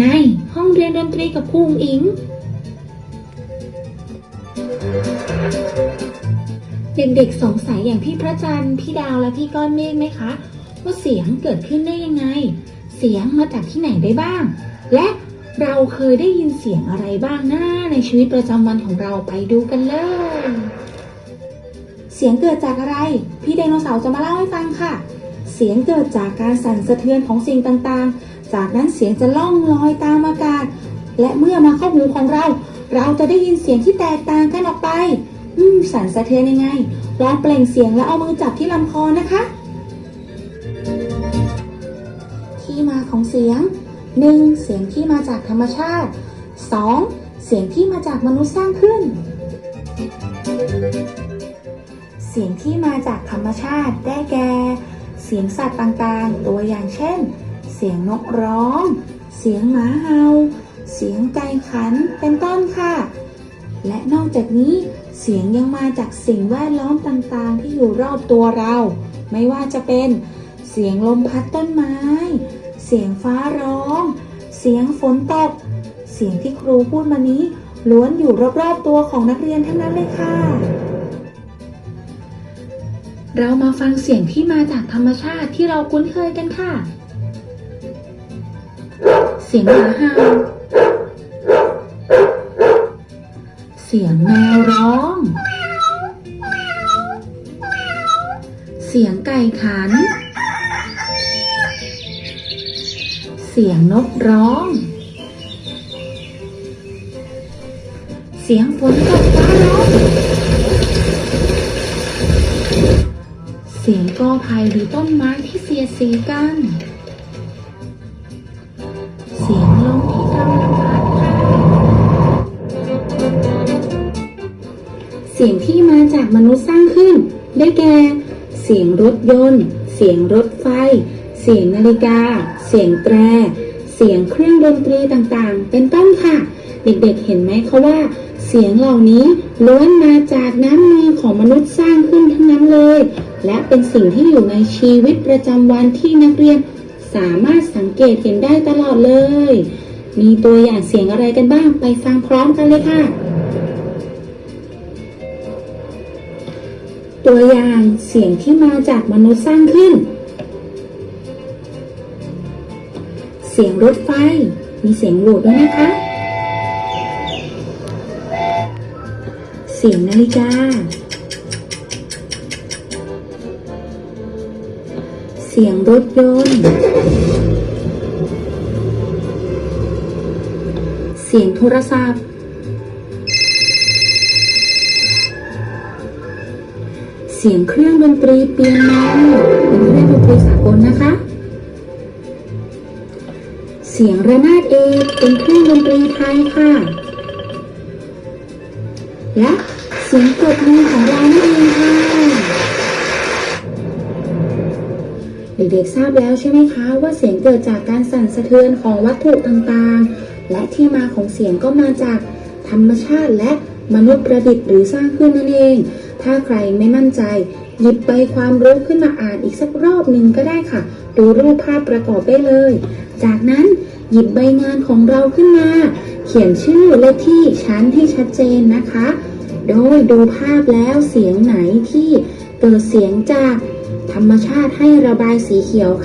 ในห้องเรียนดนตรีกับครูอุ๋งอิง เด็กๆสงสัยอย่างพี่พระจันทร์พี่ดาวและพี่ก้อนเมฆไหมคะว่าเสียงเกิดขึ้นได้ยังไง เสียงมาจากที่ไหนได้บ้าง และเราเคยได้ยินเสียงอะไรบ้างนะในชีวิตประจำวันของเราไปดูกันเลย เสียงเกิดจากอะไร พี่ไดโนเสาร์จะมาเล่าให้ฟังค่ะ เสียงเกิดจากการสั่นสะเทือนของสิ่งต่างๆ จากนั้นเสียงจะล่องลอยตามอากาศ และเมื่อมาเข้าหูของเรา เราจะได้ยินเสียงที่แตกต่างกันออกไป อืมสั่นสะเทือนยังไงลองเปล่งเสียงแล้วเอามือจับที่ลำคอนะคะ ที่มาของเสียง 1. เสียงที่มาจากธรรมชาติ 2. เสียงที่มาจากมนุษย์สร้างขึ้น เสียงที่มาจากธรรมชาติได้แก่ เสียงสัตว์ต่างๆ ตัวอย่างเช่น สียงนกร้อง เสียงหมาเห่า เสียงไก่ขัน เป็นต้นค่ะ และนอกจากนี้เสียงยังมาจากสิ่งแวดล้อมต่างๆ ที่อยู่รอบตัวเรา ไม่ว่าจะเป็น เสียงลมพัดต้นไม้ เสียงฟ้าร้อง เสียงฝนตก เสียงที่ครูพูดมานี้ล้วนอยู่รอบๆตัวของนักเรียนทั้งนั้นเลยค่ะ เรามาฟังเสียงที่มาจากธรรมชาติที่เราคุ้นเคยกันค่ะ สียงหมาเห่าเสียงแมวร้อง เสียงไก่ขัน เสียงนกร้อง เสียงฝนตกฟ้าร้องเสียงกอไผ่หรือต้นไม้ที่เสียสีกัน สียงที่มาจากมนุษย์สร้างขึ้น ได้แก่ เสียงรถยนต์ เสียงรถไฟ เสียงนาฬิกา เสียงแตร เสียงเครื่องดนตรีต่างๆ เป็นต้นค่ะ เด็กๆเห็นไหมคะว่า เสียงเหล่านี้ล้วนมาจากน้ำมือของมนุษย์สร้างขึ้นทั้งนั้นเลย และเป็นสิ่งที่อยู่ในชีวิตประจำวันที่นักเรียน สามารถสังเกตเห็นได้ตลอดเลย มีตัวอย่างเสียงอะไรกันบ้างไปฟังพร้อมกันเลยค่ะ ตัวอย่างเสียงที่มาจากมนุษย์สร้างขึ้น เสียงรถไฟ มีเสียงโหวดด้วยนะคะ เสียงนาฬิกา เสียงรถยนต์ เสียงโทรศัพท์ เสียงเครื่องดนตรีเปียโนเป็นเครื่องดนตรีสากลนะคะ เสียงระนาดเอกเป็นเครื่องดนตรีไทยค่ะ และเสียงปรบมือของเรานั่นเองค่ะ เด็กๆทราบแล้วใช่ไหมคะว่าเสียงเกิดจากการสั่นสะเทือนของวัตถุต่างๆ และที่มาของเสียงก็มาจากธรรมชาติและมนุษย์ประดิษฐ์หรือสร้างขึ้นนั่นเอง ถ้าใครไม่มั่นใจ หยิบใบความรู้ขึ้นมาอ่านอีกสักรอบหนึ่งก็ได้ค่ะ ดูรูปภาพประกอบได้เลย จากนั้นหยิบใบงานของเราขึ้นมา เขียนชื่อเลขที่ชั้นให้ชัดเจนนะคะ โดยดูภาพแล้วเสียงไหนที่เกิดเสียงจากธรรมชาติให้ระบายสีเขียว